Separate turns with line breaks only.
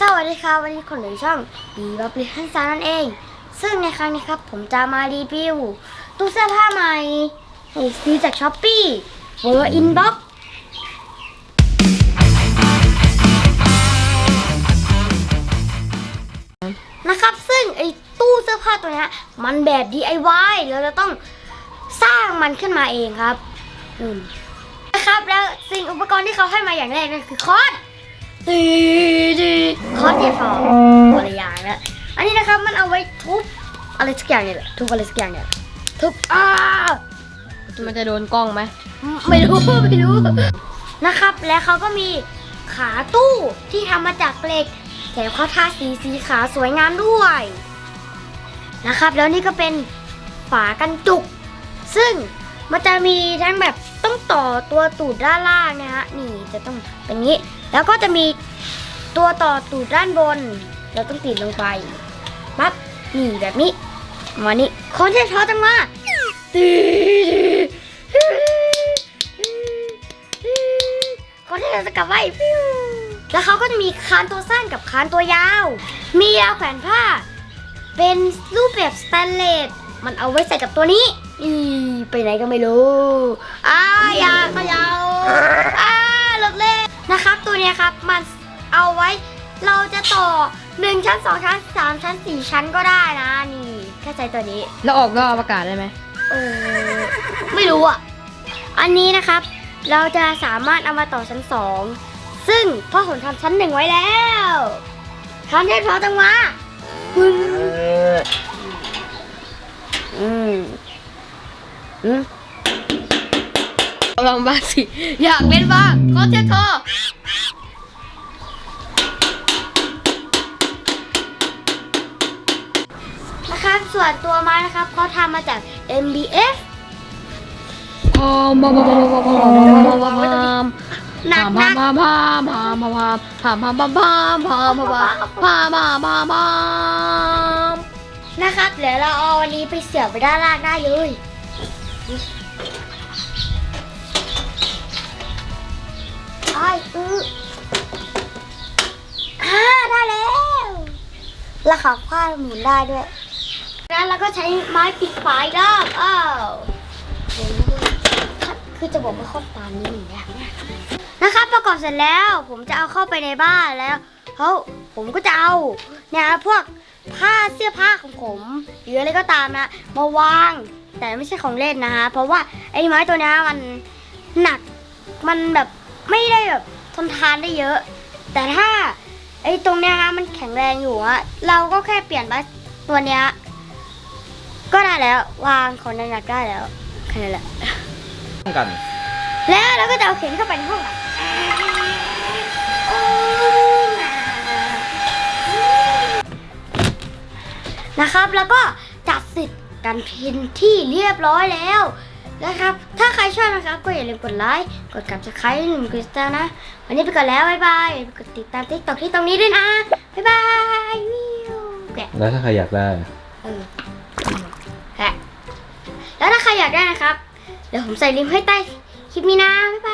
สวัสดีครับวันนี้คนหนึ่งช่องดีบับลิฮันซานั่นเอง ซึ่งในครั้งนี้ครับ ผมจะมารีวิวตู้เสื้อผ้าใหม่ซื้อจากช้อปปี้เวอร์อินบ็อกนะครับซึ่งไอ้ตู้เสื้อผ้าตัวนี้มันแบบ DIY เราจะต้องสร้างมันขึ้นมาเองครับนะครับแล้วสิ่งอุปกรณ์ที่เขาให้มาอย่างแรกนั่นคือคอร์สตี คอร์สเดียฟอตัวละอย่างนะอันนี้นะครับมันเอาไว้ทุบอะไรสักอย่างเนี่ยแหละทุบอะไรสักอย่างเนี่ยทุบอ้า
มันจะโดนกล้องไหม
ไม่รู้ไม่รู้นะครับ และเขาก็มีขาตู้ที่ทำมาจากเหล็กแถมเขาทาสีสีขาวสวยงามด้วยนะครับ แล้วนี่ก็เป็นฝากันจุก ซึ่งมันจะมีทั้งแบบต้องต่อตัวตูดด้านล่างนะฮะนี่จะต้องเป็นงี้ แล้วก็จะมี ตัวต่อตูดด้านบน เราต้องติดลงไปปั๊บนี่แบบนี้มานี่คนที่ช้อจังว่าตีคนที่จะกลับไว้แล้วเขาก็จะมีคานตัวสั้นกับคานตัวยาว มียาวแขวนผ้า เป็นรูปแบบสแตนเลสมันเอาไว้ใส่กับตัวนี้ อีไปไหนก็ไม่รู้อ้ายาเขยาว ต่อ 1 ชั้น 2 ชั้น 3 ชั้น 4 ชั้นก็ได้นะ นี่แค่ใช้ตัวนี้
แล้วออกนอกอวกาศได้ไหม
เออไม่รู้อะ อันนี้นะครับ เราจะสามารถเอามาต่อชั้น 2 ซึ่งพ่อผมทำชั้นหนึ่งไว้แล้วทำได้พอจังวะปึ้งอืมอืม
ลองบ้างสิ อยากเล่นบ้างขอเทคอ
นะครั ส่วนตัวไม้นะครับเขาทำมาจาก MBF
พอมพอมพอมพอมพอมพอมพอมพอมพอม
หนัก
พ
นะา
มพามพามพามพามพามพามพามพามพามพามพามพามพามพามพาม
นะครับเดี๋ยวเราเอาวันนี้ไปเสียบไปด้านล่างได้เลยไอ้อืออ่าได้แล้วแล้วขาผ้าหมุนได้ด้วยแล้วเรา แล้วก็ใช้ไม้ปิดฝายรอบอ้าวคือจะบอกว่าข้อตามนี้หนียากมากนะครับ ประกอบเสร็จแล้วผมจะเอาเข้าไปในบ้านแล้วเขาผมก็จะเอาเนี่ยพวกผ้าเสื้อผ้าของผมหรืออะไรก็ตามนะมาวางแต่ไม่ใช่ของเล่นนะฮะเพราะว่าไอ้ไม้ตัวนี้มันหนักมันแบบไม่ได้แบบทนทานได้เยอะ แต่ถ้าไอ้ตรงเนี้ยฮะมันแข็งแรงอยู่อะเราก็แค่เปลี่ยนไม้ตัวเนี้ย ก็ได้แล้ว วางของหนักๆได้แล้วแค่นั้นแหละ
กัน
แล้วเราก็จะเอาเข็มเข้าไปในห้องอะนะครับแล้วก็จัดสิทธิ์กันพินที่เรียบร้อยแล้วนะครับ ถ้าใครชอบนะครับ ก็อย่าลืมกดไลค์กดกับสไครต์หนึ่งกดติดตามนะ วันนี้ไปก่อนแล้ว บ๊ายบายกดติดตามติ๊กต็อกที่ตรงนี้ด้วยนะ บ๊ายบายวิวแกะ
แล้วถ้าใครอยากได้
แล้วถ้าใครอยากได้นะครับ เดี๋ยวผมใส่ลิงก์ให้ใต้คลิปนี้นะ บ๊ายบาย